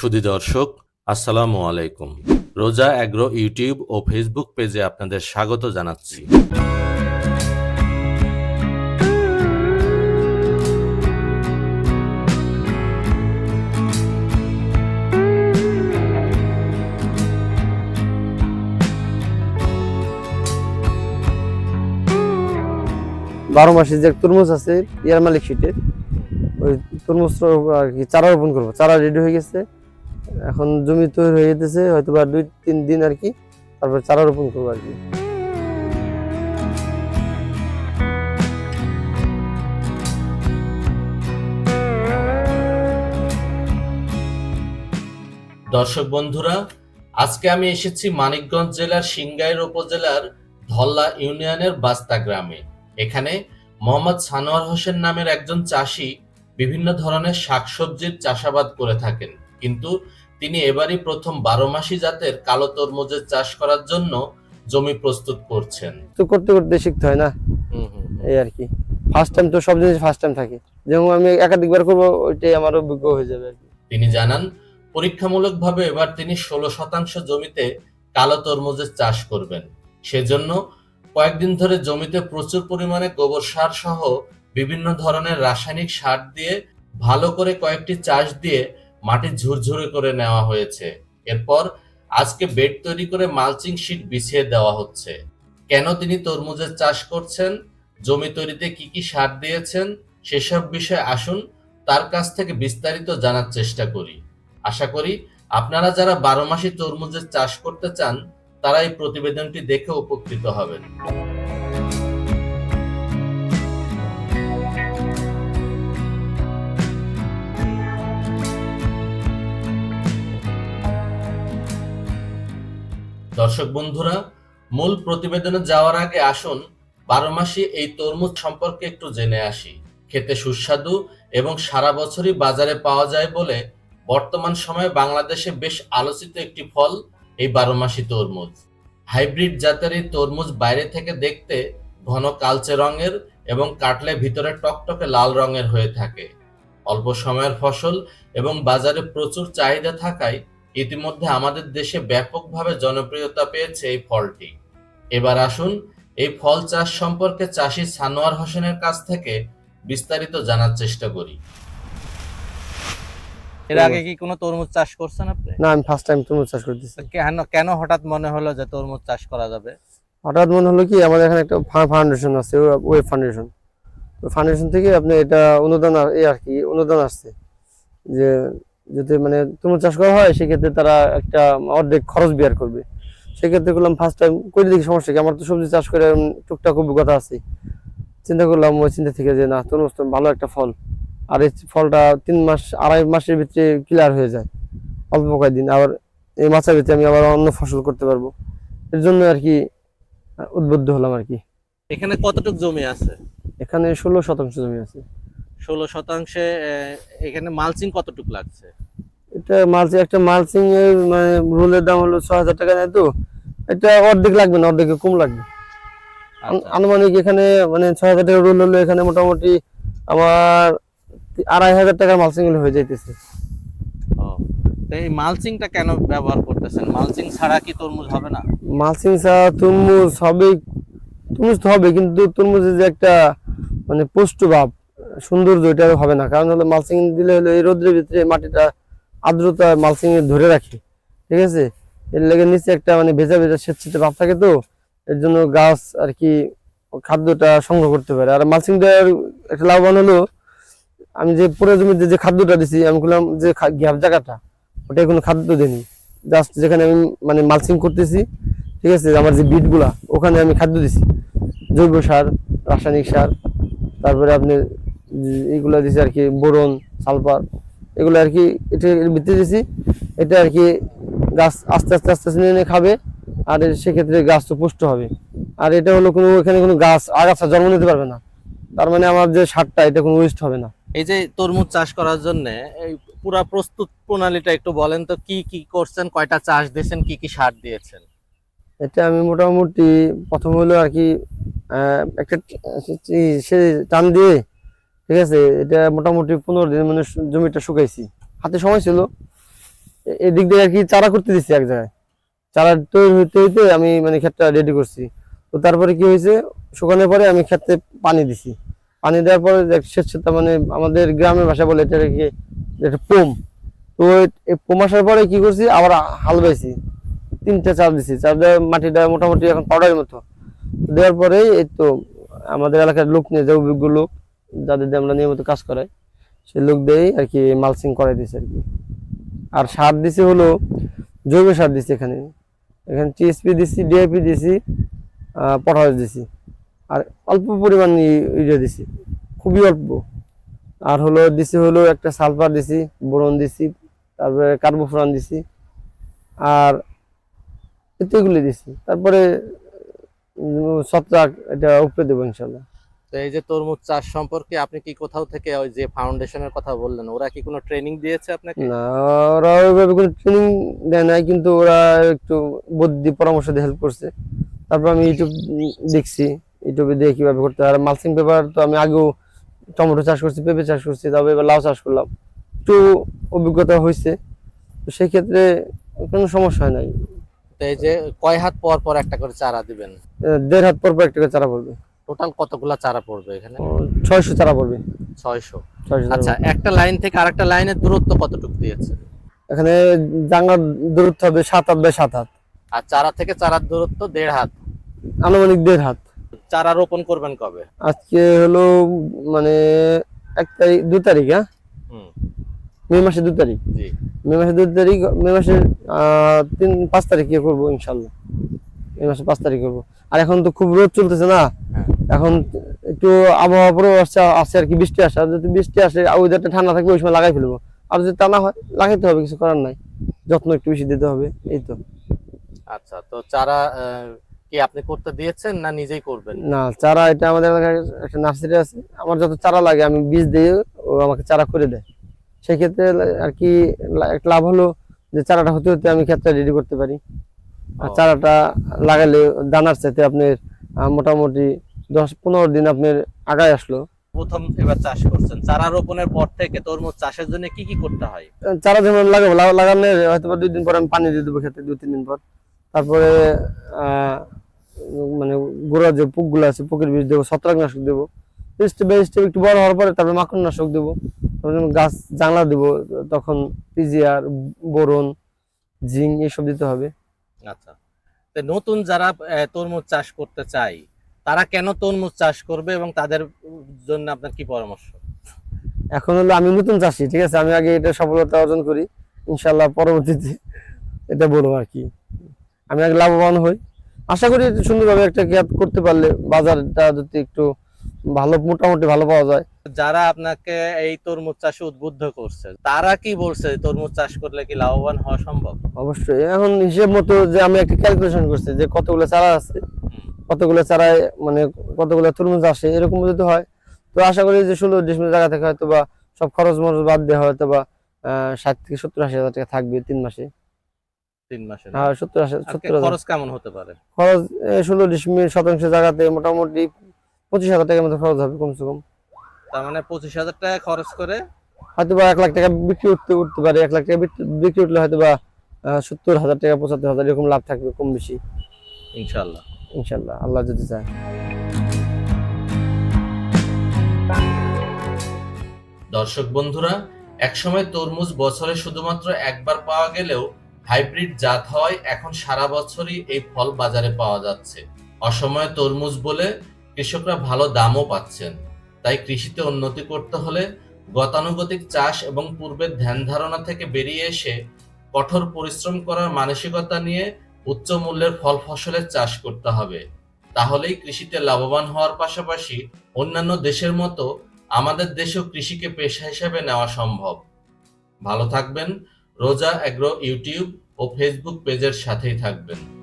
সুধী দর্শক, আসসালামু আলাইকুম। রোজা অ্যাগ্রো ইউটিউব ও ফেসবুক পেজে আপনাদের স্বাগত জানাচ্ছি। বারো মাসে যে তরমুজ আছে, ইয়ার মালিক শীটের ওই তরমুজ আর কি চারা রোপণ করব। চারা রেডি হয়ে গেছে। এখন জমি তৈরি হয়ে যেতেছে হয়তো বা দুই, তিন দিন আর কি, তারপর চারা রোপণ করব আর কি। দর্শক বন্ধুরা, আজকে আমি এসেছি মানিকগঞ্জ জেলার সিংগাইর উপজেলার ধল্লা ইউনিয়নের বাস্তা গ্রামে। এখানে মোহাম্মদ সানোয়ার হোসেন নামের একজন চাষি বিভিন্ন ধরনের শাকসবজির চাষাবাদ করে থাকেন। কিন্তু তিনি এবারই প্রথম বারো মাসি জাতের কালো তরমুজের চাষ করার জন্য জমি প্রস্তুত করছেন। তো করতে করতে শিখতে হয় না? এই আর কি। ফার্স্ট টাইম তো সব জিনিস ফার্স্ট টাইম থাকে। যেমন আমি একাধিকবার করব ওইটাই আমার অভিজ্ঞ হয়ে যাবে আর কি। তিনি জানান পরীক্ষামূলকভাবে এবার তিনি ষোলো শতাংশ জমিতে কালো তরমুজের চাষ করবেন। সেজন্য কয়েকদিন ধরে জমিতে প্রচুর পরিমাণে গোবর সার সহ বিভিন্ন ধরনের রাসায়নিক সার দিয়ে ভালো করে কয়েকটি চাষ দিয়ে মাটি ঝুরঝুরে করে নেওয়া হয়েছে। এরপর আজকে বেড তৈরি করে মালচিং শীট বিছিয়ে দেওয়া হচ্ছে। কেন তিনি তরমুজের চাষ করছেন? জমি তৈরিতে কি কি সার দিয়েছেন? সেসব বিষয়ে আসুন, তার কাছ থেকে বিস্তারিত জানার চেষ্টা করি। আশা করি আপনারা যারা বারো মাসি তরমুজের চাষ করতে চান, তারা এই প্রতিবেদনটি দেখে উপকৃত হবেন। দর্শক বন্ধুরা, মূল প্রতিবেদনে যাওয়ার আগে আসুন বারো মাসি এই তরমুজ সম্পর্কে একটু জেনে আসি। খেতে সুস্বাদু এবং সারা বছরই বাজারে পাওয়া যায় বলে বর্তমান সময়ে বাংলাদেশে বেশ আলোচিত একটি ফল এই বারো মাসি তরমুজ। হাইব্রিড জাতের এই তরমুজ বাইরে থেকে দেখতে ঘন কালচে রঙের এবং কাটলে ভিতরে টকটকে লাল রঙের হয়ে থাকে। অল্প সময়ের ফসল এবং বাজারে প্রচুর চাহিদা থাকায় ইতিমধ্যে আমাদের দেশে ব্যাপকভাবে জনপ্রিয়তা পেয়েছে এই ফলটি। এবার আসুন এই ফল চাষ সম্পর্কে চাষি সানোয়ার হোসেনের কাছ থেকে বিস্তারিত জানার চেষ্টা করি। এর আগে কি কোনো তরমুজ চাষ করছেন আপনি? না আমি ফার্স্ট টাইম তরমুজ চাষ করতেছি। কেন কেন হঠাৎ মনে হলো যে তরমুজ চাষ করা যাবে? হঠাৎ মনে হলো কি আমাদের এখানে একটা ফাউন্ডেশন আছে ওয়েব ফাউন্ডেশন ফাউন্ডেশন থেকে আপনি এটা অনুদান আর- এই আর কি অনুদান আসছে যে যদি মানে তরমুজ চাষ করা হয় সেক্ষেত্রে তারা একটা অর্ধেক খরচ বিয়ার করবে। সেক্ষেত্রে করলাম ফার্স্ট টাইম করে দেখি সমস্যা কি? আমার তো সবজি চাষ করে টুকটাক অভিজ্ঞতা আছে। চিন্তা করলাম ওই চিন্তা থেকে যে না তরমুজ তো ভালো একটা ফল। আর এই ফলটা তিন মাস আড়াই মাসের ভিতরে ক্লিয়ার হয়ে যায়। অল্প কয়েকদিন আবার এই মাছের ভিতরে আমি আবার অন্য ফসল করতে পারব। এর জন্য আর কি উদ্বুদ্ধ হলাম আর কি। এখানে কতটুক জমি আছে? এখানে ষোলো শতাংশ জমি আছে। ষোলো শতাংশে এখানে মালচিং কতটুক লাগছে? এটা মালচিং একটা মালচিং এর মানে রোলের দাম হলো ছ হাজার টাকা নেয় তো? এটা অর্ধেক লাগবে না অর্ধেক কম লাগবে। আচ্ছা, আনুমানিক এখানে মানে ছ হাজার টাকা রোল হলো এখানে মোটামুটি আমার আড়াই হাজার টাকার মালচিং হলে হয়ে যাইতেছে। এই মালচিংটা কেন ব্যবহার করতেছেন? মালচিং ছাড়া কি তরমুজ হবে না? মালচিং ছাড়া তরমুজ হবে তরমুজ তো হবে কিন্তু তরমুজের যে একটা মানে পুষ্ট ভাব সৌন্দর্য এটা হবে না। কারণ হলো মালচিং দিলে হলো এই রোদ্রের ভিতরে মাটিটা আর্দ্রতা মালচিং এ ধরে রাখে, ঠিক আছে? এর লেগে নিচে একটা মানে ভেজা ভেজা স্বেচ্ছিত ভাব থাকে তো, এর জন্য গাছ আর কি খাদ্যটা সংগ্রহ করতে পারে। আর মালচিং দেওয়ার একটা লাভবান হলো, আমি যে পুরো জমিতে যে খাদ্যটা দিছি, আমি বললাম যে গ্যাপ জায়গাটা, ওটাই কোনো খাদ্য দেনি জাস্ট যেখানে আমি মানে মালচিং করতেছি, ঠিক আছে? আমার যে বিটগুলা ওখানে আমি খাদ্য দিছি। জৈব সার, রাসায়নিক সার, তারপরে আপনি এইগুলা দিছি আর কি, বোরন, সালফার এগুলো আর কি এটা ভিতরে দিছি। এটা আর কি গাছ আস্তে আস্তে আস্তে আস্তে নিয়ে খাবে আর সেক্ষেত্রে গাছ তো পুষ্ট হবে। আর এটা হলো কোনো এখানে কোনো গাছ আগাছা জন্ম নিতে পারবে না। তার মানে আমার যে সারটা এটা কোনো ওয়েস্ট হবে না। এই যে তরমুজ চাষ করার জন্য এই পুরা প্রস্তুত প্রণালীটা একটু বলেন তো কি কি করছেন কয়টা চাষ দিয়েছেন কি কি সার দিয়েছেন? এটা আমি মোটামুটি প্রথম হলো আর কি একটা সে টান দিয়ে ঠিক আছে, এটা মোটামুটি পনেরো দিন মানে জমিটা শুকাইছি। হাতে সময় ছিল। এদিক দিয়ে আর কি চারা করতে দিচ্ছি এক জায়গায়। চারা তৈরি হইতে হইতে আমি মানে ক্ষেতটা রেডি করছি। তো তারপরে কি হয়েছে, শুকানোর পরে আমি ক্ষেতে পানি দিছি। পানি দেওয়ার পরে স্বেচ্ছতা মানে আমাদের গ্রামের ভাষা বলে এটা কি, এটা পোম। তো এই পোম আসার পরে কি করছি, আবার হাল বাইছি। তিনটা চাপ দিছি। চাপ দেওয়া মাটিটা মোটামুটি এখন পাউডারের মতো। দেওয়ার পরে এই তো আমাদের এলাকার লোক নিয়ে যে অভিজ্ঞ লোক যাদের দিয়ে আমরা নিয়মিত কাজ করাই, সেই লোক দিয়েই আর কি মালসিং করাই দিছে আর কি। আর সার দিছে হলো, জৈব সার দিছি এখানে। এখানে টিএসপি দিছি ডিআইপি দিছি পটাশ দিছি। আর অল্প পরিমাণ ইউরিয়া দিছি, খুবই অল্প। আর হলো, দিছি হলো একটা সালফার দিছি, বোরন দিছি, তারপরে কার্বোফ্রান দিছি। আর এগুলি দিছি। তারপরে ছত্রাক এটা উপরে দেবো ইনশাল্লাহ। তো এই যে তরমুজ চাষ সম্পর্কে আপনি কি কোথাও থেকে ওই যে ফাউন্ডেশনের কথা বললেন ওরা কি কোনো ট্রেনিং দিয়েছে আপনাকে? না ওরা ওইভাবে কোনো ট্রেনিং দেয় নাই কিন্তু ওরা একটু বুদ্ধি পরামর্শ দিয়ে হেল্প করছে। তারপর আমি ইউটিউব দেখছি ইউটিউবে দিয়ে কীভাবে করতে আর মালসিং পেপার তো আমি আগেও টমেটো চাষ করছি পেঁপে চাষ করছি তারপর এবার লাউ চাষ করলাম। একটু অভিজ্ঞতা হয়েছে তো সেই ক্ষেত্রে কোনো সমস্যা হয় নাই। তো এই যে কয় হাত পর পর একটা করে চারা দিবেন? দেড় হাত পর পর একটা করে চারা পড়বে টোটাল কতগুলা চারা পড়বে এখানে? ছয়শো চারা পড়বে। ছয়শো। আচ্ছা একটা লাইন থেকে আরেকটা লাইনের দূরত্ব কতটুকু দিয়েছে? এখানে জাঙ্গার দূরত্ব হবে সাত হাত বাই সাত হাত। আর চারা থেকে চারার দূরত্ব দেড় হাত। আনুমানিক দেড় হাত। চারা রোপণ করবেন কবে? আজকে হলো মানে এক তারিখ দু তারিখ হ্যাঁ? মে মাসের দু তারিখ। জি। মে মাসের দু তারিখ মে মাসের তিন পাঁচ তারিখে করব ইনশাল্লাহ। মে মাসের পাঁচ তারিখ করব। আর এখন তো খুব রোদ চলতেছে না। হ্যাঁ। এখন একটু আবহাওয়া পুরো আসছে আসছে আর কি বৃষ্টি আসে। আর যদি বৃষ্টি আসে ওয়েদারটা ঠান্ডা থাকবে ওই সময় লাগাই ফেলব। আর যদি তা না হয় লাগাইতে হবে কিছু করার নাই। যত্ন একটু বেশি দিতে হবে এই তো। আচ্ছা তো চারা কি আপনি করতে দিয়েছেন না নিজেই করবেন? না চারা এটা আমাদের এলাকায় একটা নার্সারি আছে। আমার যত চারা লাগে আমি বীজ দিয়ে ও আমাকে চারা করে দেয়। সেক্ষেত্রে আর কি একটা লাভ হলো যে চারাটা হতে হতে আমি ক্ষেতটা রেডি করতে পারি। আর চারাটা লাগালে দানার চাইতে আপনার মোটামুটি দশ পনেরো দিন আপনার আগায় আসলো। প্রথম এবার চাষ করছেন। চারা রোপণের পর থেকে তরমুজ চাষের জন্য কি কি করতে হয়? চারা যেমন লাগাবো লাগানোর হয়তো দুই দিন পর আমি পানি দিয়ে দেবো খেতে দুই তিন দিন পর। তারপরে মানে গোড়া যে পুকগুলো আছে পুকের বীজ দেবো ছত্রাকনাশক দেবো। স্টেপ একটু বড় হওয়ার পরে তারপরে মাখন মাকড়নাশক দেবো। গাছ জানলা দেবো তখন পিজিআর বোরন জিঙ্ক এসব দিতে হবে। আচ্ছা। তো নতুন যারা তরমুজ চাষ করতে চায় তারা কেন তরমুজ চাষ করবে এবং তাদের জন্য আপনার কি পরামর্শ? এখন হলো আমি নতুন চাষি ঠিক আছে? আমি আগে এটা সফলতা অর্জন করি ইনশাল্লাহ পরবর্তীতে এটা বলব আর কি। আমি আগে লাভবান হই। আশা করি সুন্দরভাবে একটা ক্যাপ করতে পারলে বাজারটা যদি একটু ভালো মোটামুটি ভালো পাওয়া যায়। যারা আপনাকে এই তরমুজ চাষে উদ্বুদ্ধ করছে তারা কি বলছে তরমুজ চাষ করলে কি লাভবান হওয়া সম্ভব? অবশ্যই। এখন হিসেব মতো যে আমি একটা ক্যালকুলেশন করছি যে কতগুলো চারা আছে কতগুলো চারায় মানে কতগুলো তরমুজ আসে এরকম যদি হয় তো আশা করি যে ষোলো ডিসমিল জায়গা থেকে হয়তো বা সব খরচ মরচ বাদ দেওয়া হয়তো বা ষাট থেকে সত্তর আশি হাজার টাকা থাকবে তিন মাসে। তিন মাসে আর সত্তর আশি সত্তর খরচ কেমন হতে পারে? খরচ ষোলো ডিসমিল শতাংশ জায়গাতে মোটামুটি পঁচিশ হাজার টাকার মতো খরচ হবে কমসে কম। তার মানে পঁচিশ হাজার টাকা খরচ করে হয়তো বা এক লাখ টাকা বিক্রি উঠতে উঠতে পারে এক লাখ টাকা বিক্রি- বিক্রি উঠলে হয়তো বা সত্তর হাজার টাকা পঁচাত্তর হাজার এরকম লাভ থাকবে কম বেশি। ইনশাল্লাহ ইনশাল্লাহ আল্লাহ যদি চায়। দর্শক বন্ধুরা, একসময় তরমুজ বছরে শুধুমাত্র একবার পাওয়া গেলেও হাইব্রিড জাত হওয়ায় এখন সারা বছরই এই ফল বাজারে পাওয়া যাচ্ছে। অসময়ে তরমুজ বলে কৃষকরা ভালো দামও পাচ্ছেন। তাই কৃষিতে উন্নতি করতে হলে গতানুগতিক চাষ এবং পূর্বের ধ্যান ধারণা থেকে বেরিয়ে এসে কঠোর পরিশ্রম করার মানসিকতা নিয়ে উচ্চ মূল্যের ফল ফসলের চাষ করতে হবে। তাহলেই কৃষিতে লাভবান হওয়ার পাশাপাশি অন্যান্য দেশের মতো আমাদের দেশেও কৃষিকে পেশা হিসেবে নেওয়া সম্ভব। ভালো থাকবেন। রোজা অ্যাগ্রো ইউটিউব ও ফেসবুক পেজের সাথেই থাকবেন।